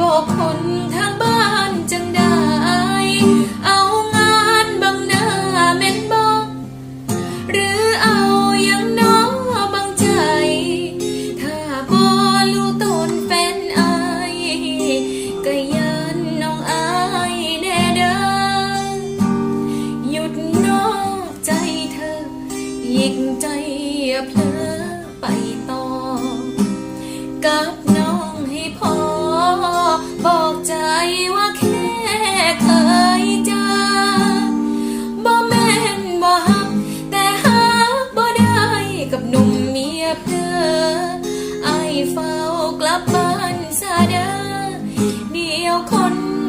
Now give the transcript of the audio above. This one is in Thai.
บอกคนทางบ้านจังได้ เอางานบังหน้าเม่นบอกหรือเอายังน้อบังใจ ถ้าบอลูต้นแฟนอายก็ยันน้องอายแน่เด้อหยุดนอกใจเธอหยิกใจเพลอไปต่อกับ บเด้อไอเฝ้ากลับบ้านซาเด้อเดียวคน